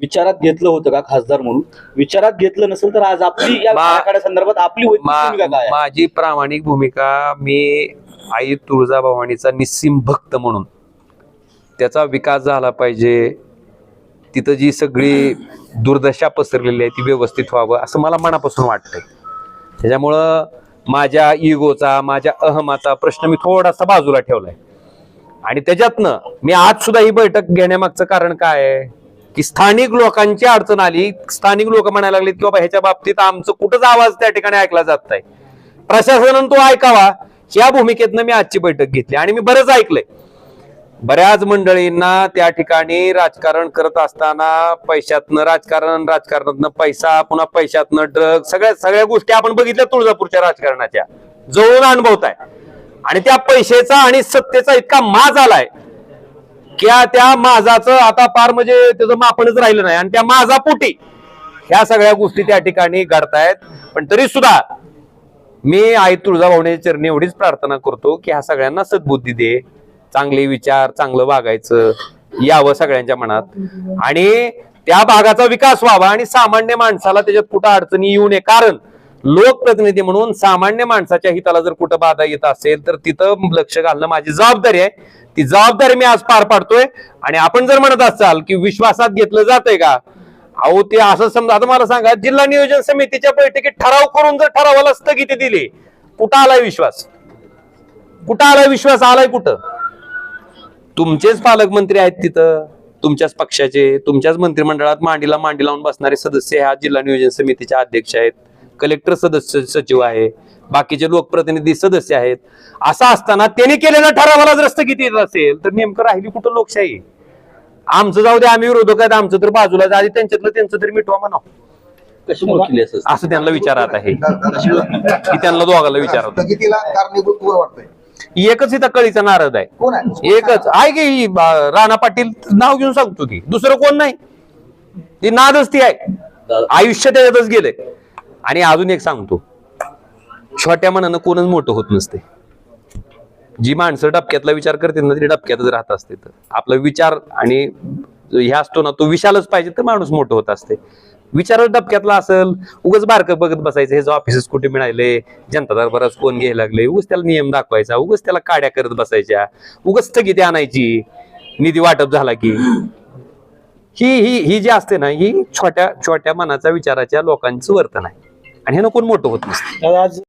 विचारात घेतलं होतं का खासदार म्हणून? विचारात घेतलं नसेल तर आज आपली या मा- संदर्भात आपली वैयक्तिक मा- भूमिका काय आहे? माझी प्रामाणिक भूमिका मी आई तुळजाभवानीचा निस्सिम भक्त म्हणून त्याचा विकास झाला पाहिजे. तिथं जी सगळी दुर्दशा पसरलेली आहे ती व्यवस्थित व्हावं असं मला मनापासून वाटतंय. त्याच्यामुळं माझ्या इगोचा माझ्या अहमाचा प्रश्न मी थोडासा बाजूला ठेवलाय. आणि त्याच्यातनं मी आज सुद्धा ही बैठक घेण्यामागचं कारण काय आहे? की स्थानिक लोकांची अडचण आली. स्थानिक लोक म्हणायला लागले की बाबा ह्याच्या बाबतीत आमचं कुठंच आवाज त्या ठिकाणी ऐकला जात नाही. प्रशासनानं तो ऐकावा. या भूमिकेतनं मी आजची बैठक घेतली आणि मी बरंच ऐकलंय. बऱ्याच मंडळींना त्या ठिकाणी राजकारण करत असताना पैशातनं राजकारण राजकारणातनं पैसा पुन्हा पैशातनं ड्रग सगळ्या सगळ्या गोष्टी आपण बघितल्या तुळजापूरच्या राजकारणाच्या. जवळून अनुभवताय. आणि त्या पैशाचा आणि सत्तेचा इतका माज आलाय. की त्या माझाचं आता फार म्हणजे त्याचं मापणच राहिलं नाही. आणि त्या माझा पोटी. ह्या सगळ्या गोष्टी त्या ठिकाणी घडतायत. पण तरी सुद्धा मी आई तुळजाभवानीच्या चरणी एवढीच प्रार्थना करतो की ह्या सगळ्यांना सद्बुद्धी दे. चांगले विचार चांगलं वागायचं यावं सगळ्यांच्या मनात. आणि त्या भागाचा विकास व्हावा आणि सामान्य माणसाला त्याच्यात कुठं अडचणी येऊ नये. कारण लोकप्रतिनिधी म्हणून सामान्य माणसाच्या हिताला जर कुठं बाधा येत असेल तर तिथं लक्ष घालणं माझी जबाबदारी आहे. ती जबाबदारी मी आज पार पाडतोय. आणि आपण जर म्हणत असाल की विश्वासात घेतलं जातंय का? अहो ते असं समजा आता मला सांगा जिल्हा नियोजन समितीच्या बैठकीत ठराव करून जर ठरावाला स्थगिती दिली कुठं आलाय विश्वास? कुठं आलाय विश्वास? आलाय कुठं? तुमचेच पालकमंत्री आहेत तिथं. तुमच्याच पक्षाचे तुमच्याच मंत्रिमंडळात मांडीला मांडी लावून बसणारे सदस्य ह्या जिल्हा नियोजन समितीचे अध्यक्ष आहेत. कलेक्टर सदस्य सचिव आहे. बाकीचे लोकप्रतिनिधी सदस्य आहेत. असं असताना त्यांनी केलेल्या ठरावाला जर स्थगिती येत असेल तर नेमकं राहिली कुठं लोकशाही? आमचं जाऊ दे आम्ही विरोधक आहेत आमचं तर बाजूला जा आधी त्यांच्यातलं त्यांचं तरी मिठवा म्हणा कशामुळे केली असं? असं त्यांना विचारात आहे. की त्यांना दोघाला विचारत. एकच इथं कळीचा नारद आहे. कोण आहे? एकच. आहे की राणा पाटील नाव घेऊन सांगतो की. दुसरं कोण नाही? ती नादच ती आहे. आयुष्य त्याच्यातच गेलंय. आणि अजून एक सांगतो. छोट्या मनानं कोणच मोठं होत नसते. जी माणसं डबक्यातला विचार करते ना ती डबक्यातच राहत असते. तर आपला विचार आणि हे असतो ना तो विशालच पाहिजे तर माणूस मोठं होत असते. विचारच डबक्यातला असेल उगाच बारकं बघत बसायचं हे ऑफिसेस कुठे मिळाले जनता दरबारात कोण घ्यायला लागले? उगच त्याला नियम दाखवायचा उगच त्याला काड्या करत बसायच्या उगाच स्थगिती आणायची निधी वाटप झाला की. ही ही ही जी असते ना ही छोट्या छोट्या मनाच्या विचाराच्या लोकांचं वर्तन आहे. आणि हे कोण मोठं होत नसतं. आज